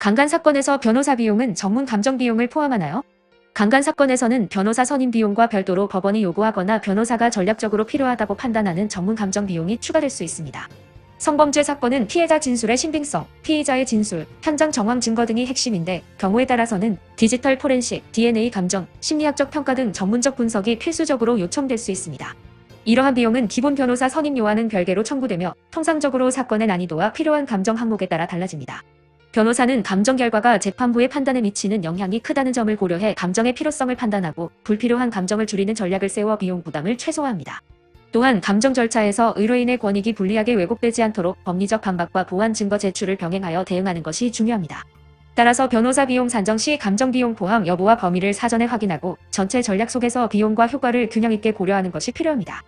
강간 사건에서 변호사 비용은 전문 감정 비용을 포함하나요? 강간 사건에서는 변호사 선임 비용과 별도로 법원이 요구하거나 변호사가 전략적으로 필요하다고 판단하는 전문 감정 비용이 추가될 수 있습니다. 성범죄 사건은 피해자 진술의 신빙성, 피의자의 진술, 현장 정황 증거 등이 핵심인데 경우에 따라서는 디지털 포렌식, DNA 감정, 심리학적 평가 등 전문적 분석이 필수적으로 요청될 수 있습니다. 이러한 비용은 기본 변호사 선임료와는 별개로 청구되며 통상적으로 사건의 난이도와 필요한 감정 항목에 따라 달라집니다. 변호사는 감정 결과가 재판부의 판단에 미치는 영향이 크다는 점을 고려해 감정의 필요성을 판단하고 불필요한 감정을 줄이는 전략을 세워 비용 부담을 최소화합니다. 또한 감정 절차에서 의뢰인의 권익이 불리하게 왜곡되지 않도록 법리적 반박과 보완 증거 제출을 병행하여 대응하는 것이 중요합니다. 따라서 변호사 비용 산정 시 감정 비용 포함 여부와 범위를 사전에 확인하고 전체 전략 속에서 비용과 효과를 균형 있게 고려하는 것이 필요합니다.